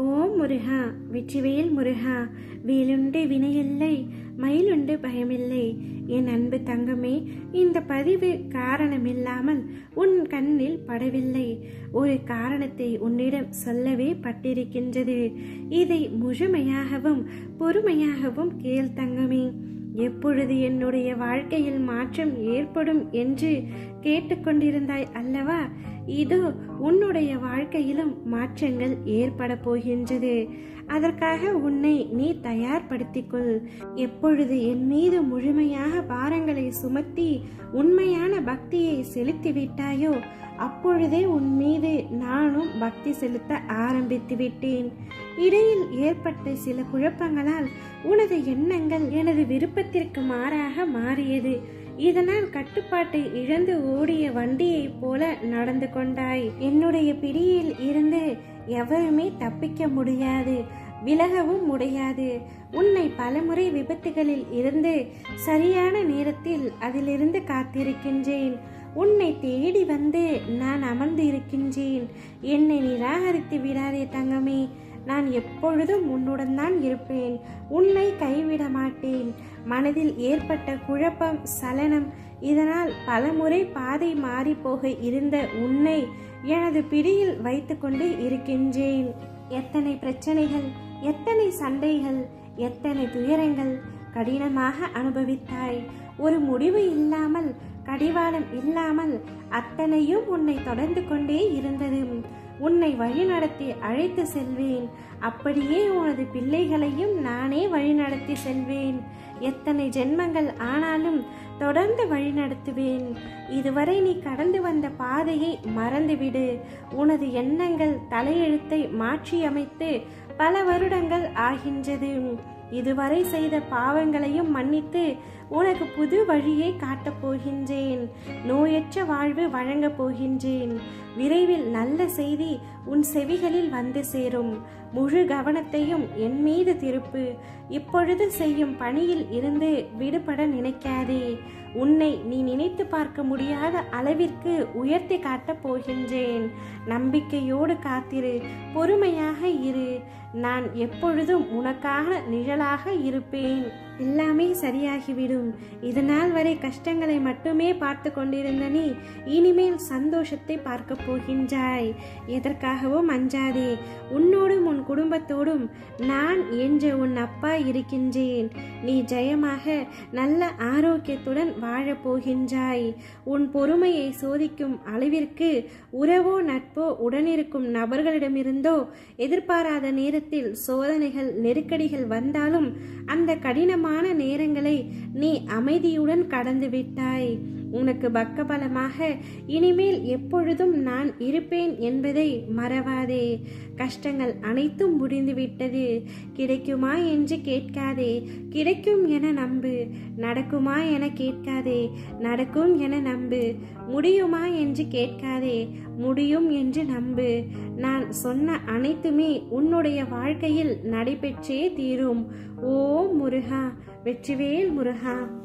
ஓம் முருகா வெற்றிவேல் முருகா வேலுண்டு வினையில்லை மயிலுண்டு பயமில்லை. என் அன்பு தங்கமே இந்த பதிவு காரணமில்லாமல் உன் கண்ணில் படவில்லை. ஒரு காரணத்தை உன்னிடம் சொல்லவே பட்டிருக்கின்றது. இதை முழுமையாகவும் பொறுமையாகவும் கேள் தங்கமே. எப்பொழுது என்னுடைய வாழ்க்கையில் மாற்றம் ஏற்படும் என்று கேட்டுக்கொண்டிருந்தாய் அல்லவா? இதோ உன்னுடைய வாழ்க்கையிலும் மாற்றங்கள் ஏற்பட போகின்றது. அதற்காக உன்னை நீ தயார்படுத்திக்கொள். எப்பொழுது என் மீது முழுமையாக பாரங்களை சுமத்தி உண்மையான பக்தியை செலுத்தி விட்டாயோ அப்பொழுதே உன் மீது நானும் பக்தி செலுத்த ஆரம்பித்து விட்டேன் இடையில் ஏற்பட்ட சில குழப்பங்களால் உனது எண்ணங்கள் எனது விருப்பத்திற்கு மாறாக மாறியது. இதனால் கட்டுப்பாட்டை இழந்து ஓடிய வண்டியைப் போல நடந்து கொண்டாய். என்னுடைய பிடியில் இருந்து எவருமே தப்பிக்க முடியாது விலகவும் முடியாது. உன்னை பலமுறை விபத்துகளில் இருந்து சரியான நேரத்தில் அதிலிருந்து காத்திருக்கின்றேன். உன்னை தேடி வந்து நான் அமர்ந்து இருக்கின்றேன் என்னை நிராகரித்து விடாதே தங்கமே. நான் எப்பொழுதும் உன்னுடன் தான் இருப்பேன். உன்னை கைவிட மாட்டேன். மனதில் ஏற்பட்ட குழப்பம் சலனம் இதனால் பலமுறை பாதை மாறி போக இருந்த உன்னை எனது பிடியில் வைத்துக்கொண்டு இருக்கின்றேன். எத்தனை பிரச்சனைகள் எத்தனை சண்டைகள் எத்தனை துயரங்கள் கடினமாக அனுபவித்தாய். ஒரு முடிவு இல்லாமல் கடிவாளம் இல்லாமல் அத்தனையும் உன்னை தொடர்ந்து கொண்டே இருந்தது உன்னை வழிநடத்தி அழைத்து செல்வேன். அப்படியே உனது பிள்ளைகளையும் நானே வழிநடத்தி செல்வேன். எத்தனை ஜென்மங்கள் ஆனாலும் தொடர்ந்து வழிநடத்துவேன். இதுவரை நீ கடந்து வந்த பாதையை மறந்துவிடு. உனது எண்ணங்கள் தலையெழுத்தை மாற்றியமைத்து பல வருடங்கள் ஆகின்றது. இதுவரை செய்த பாவங்களையும் மன்னித்து உனக்கு புது வழியை காட்டப் போகின்றேன். நோயற்ற வாழ்வு வழங்கப் போகின்றேன். விரைவில் நல்ல செய்தி உன் செவிகளில் வந்து சேரும். முழு கவனத்தையும் என் மீது திருப்பு. இப்பொழுது செய்யும் பணியில் இருந்து விடுபட நினைக்காதே. உன்னை நீ நினைத்து பார்க்க முடியாத அளவிற்கு உயர்த்தி காட்டப் போகின்றேன். நம்பிக்கையோடு காத்திரு. பொறுமையாக இரு. நான் எப்பொழுதும் உனக்காக நீங்களாக இருப்பேன். எல்லாமே சரியாகிவிடும். இதனால் வரை கஷ்டங்களை மட்டுமே பார்த்து கொண்டிருந்த நீ இனிமேல் சந்தோஷத்தை பார்க்க போகின்றாய். எதற்காகவும் அஞ்சாதே உன்னோடும் உன் குடும்பத்தோடும் நான் என்ற உன் அப்பா இருக்கின்றேன். நீ ஜெயமாக நல்ல ஆரோக்கியத்துடன் வாழப் போகின்றாய். உன் பொறுமையை சோதிக்கும் அளவிற்கு உறவோ நட்போ உடனிருக்கும் நபர்களிடமிருந்தோ எதிர்பாராத நேரத்தில் சோதனைகள் நெருக்கடிகள் வந்தாலும் அந்த கடினமான நேரங்களை நீ அமைதியுடன் கடந்து விட்டாய். உனக்கு பக்கபலமாக இனிமேல் எப்பொழுதும் நான் இருப்பேன் என்பதை மறவாதே. கஷ்டங்கள் அனைத்தும் முடிந்துவிட்டது. கிடைக்குமா என்று கேட்காதே. கிடைக்கும் என நம்பு. நடக்குமா என கேட்காதே. நடக்கும் என நம்பு. முடியுமா என்று கேட்காதே. முடியும் என்று நம்பு. நான் சொன்ன அனைத்துமே உன்னுடைய வாழ்க்கையில் நடைபெற்றே தீரும். ஓ முருகா வெற்றிவேல் முருகா.